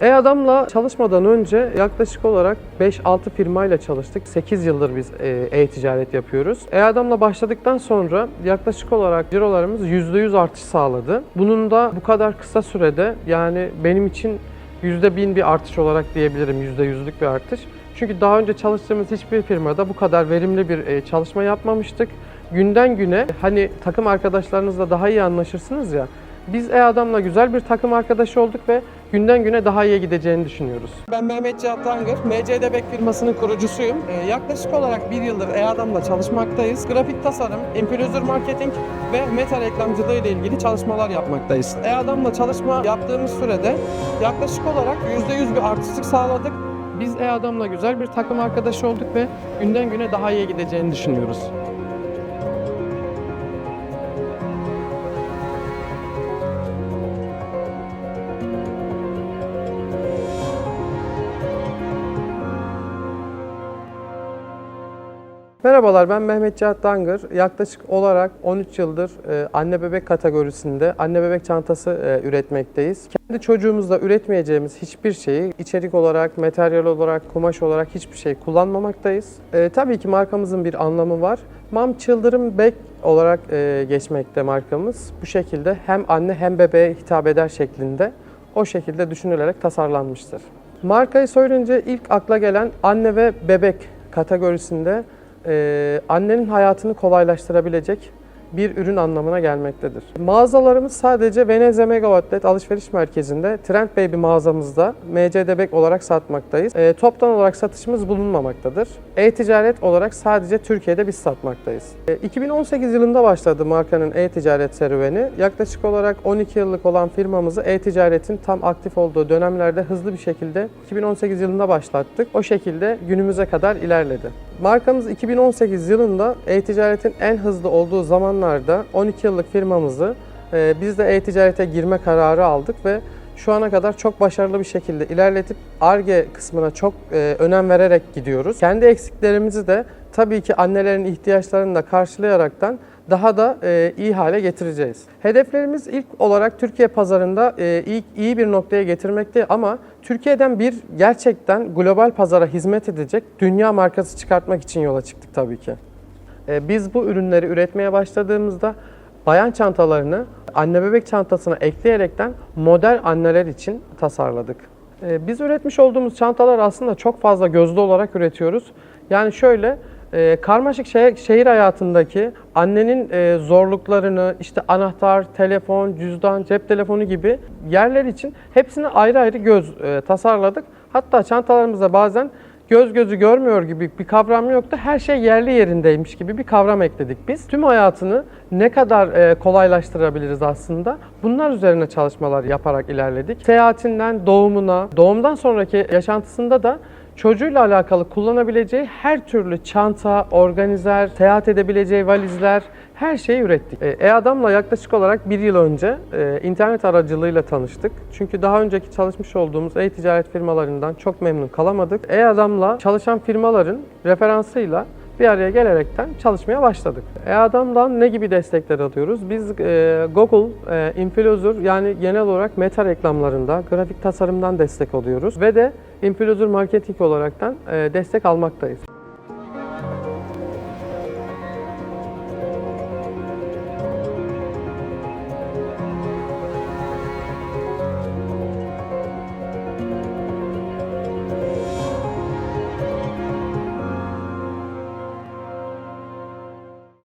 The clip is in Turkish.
E-Adam'la çalışmadan önce yaklaşık olarak 5-6 firmayla çalıştık. 8 yıldır biz e, e-ticaret yapıyoruz. E-Adam'la başladıktan sonra yaklaşık olarak cirolarımız %100 artış sağladı. Bunun da bu kadar kısa sürede yani benim için %1000 bir artış olarak diyebilirim. %100'lük bir artış. Çünkü daha önce çalıştığımız hiçbir firmada bu kadar verimli bir e, çalışma yapmamıştık. Günden güne hani takım arkadaşlarınızla daha iyi anlaşırsınız ya. Biz E-Adam'la güzel bir takım arkadaşı olduk ve günden güne daha iyi gideceğini düşünüyoruz. Ben Mehmet Cihat Tangır, MCD Bek firmasının kurucusuyum. Ee, yaklaşık olarak bir yıldır E-Adam'la çalışmaktayız. Grafik tasarım, influencer marketing ve meta reklamcılığı ile ilgili çalışmalar yapmaktayız. E-Adam'la çalışma yaptığımız sürede yaklaşık olarak %100 bir artışlık sağladık. Biz E-Adam'la güzel bir takım arkadaşı olduk ve günden güne daha iyi gideceğini düşünüyoruz. Merhabalar ben Mehmet Cihat Dangır. Yaklaşık olarak 13 yıldır e, anne bebek kategorisinde anne bebek çantası e, üretmekteyiz. Kendi çocuğumuzla üretmeyeceğimiz hiçbir şeyi içerik olarak, materyal olarak, kumaş olarak hiçbir şey kullanmamaktayız. E, tabii ki markamızın bir anlamı var. Mam Children Bag olarak e, geçmekte markamız. Bu şekilde hem anne hem bebeğe hitap eder şeklinde o şekilde düşünülerek tasarlanmıştır. Markayı söyleyince ilk akla gelen anne ve bebek kategorisinde e, annenin hayatını kolaylaştırabilecek bir ürün anlamına gelmektedir. Mağazalarımız sadece Venezia Mega Outlet alışveriş merkezinde Trend Baby mağazamızda MC Bebek olarak satmaktayız. E, toptan olarak satışımız bulunmamaktadır. E-ticaret olarak sadece Türkiye'de biz satmaktayız. E, 2018 yılında başladı markanın e-ticaret serüveni. Yaklaşık olarak 12 yıllık olan firmamızı e-ticaretin tam aktif olduğu dönemlerde hızlı bir şekilde 2018 yılında başlattık. O şekilde günümüze kadar ilerledi. Markamız 2018 yılında e-ticaretin en hızlı olduğu zamanlarda 12 yıllık firmamızı e, biz de e-ticarete girme kararı aldık ve şu ana kadar çok başarılı bir şekilde ilerletip ARGE kısmına çok e, önem vererek gidiyoruz. Kendi eksiklerimizi de tabii ki annelerin ihtiyaçlarını da karşılayaraktan daha da e, iyi hale getireceğiz. Hedeflerimiz ilk olarak Türkiye pazarında e, iyi, iyi bir noktaya getirmekte ama Türkiye'den bir gerçekten global pazara hizmet edecek dünya markası çıkartmak için yola çıktık tabii ki. E, biz bu ürünleri üretmeye başladığımızda bayan çantalarını anne bebek çantasına ekleyerekten model anneler için tasarladık. E, Biz üretmiş olduğumuz çantalar aslında çok fazla gözlü olarak üretiyoruz. Yani şöyle e, karmaşık şehir, şehir hayatındaki annenin e, zorluklarını, işte anahtar, telefon, cüzdan, cep telefonu gibi yerler için hepsini ayrı ayrı göz e, tasarladık. Hatta çantalarımıza bazen göz gözü görmüyor gibi bir kavram yoktu. Her şey yerli yerindeymiş gibi bir kavram ekledik biz. Tüm hayatını ne kadar e, kolaylaştırabiliriz aslında? Bunlar üzerine çalışmalar yaparak ilerledik. Seyahatinden doğumuna, doğumdan sonraki yaşantısında da çocuğuyla alakalı kullanabileceği her türlü çanta, organizer, seyahat edebileceği valizler, her şeyi ürettik. E, E-Adam'la yaklaşık olarak bir yıl önce e, internet aracılığıyla tanıştık. Çünkü daha önceki çalışmış olduğumuz e-ticaret firmalarından çok memnun kalamadık. E-Adam'la çalışan firmaların referansıyla bir araya gelerekten çalışmaya başladık. E-Adam'dan ne gibi destekler alıyoruz? Biz e, Google, e, Influencer yani genel olarak meta reklamlarında, grafik tasarımdan destek alıyoruz ve de Influencer marketing olaraktan e, destek almaktayız.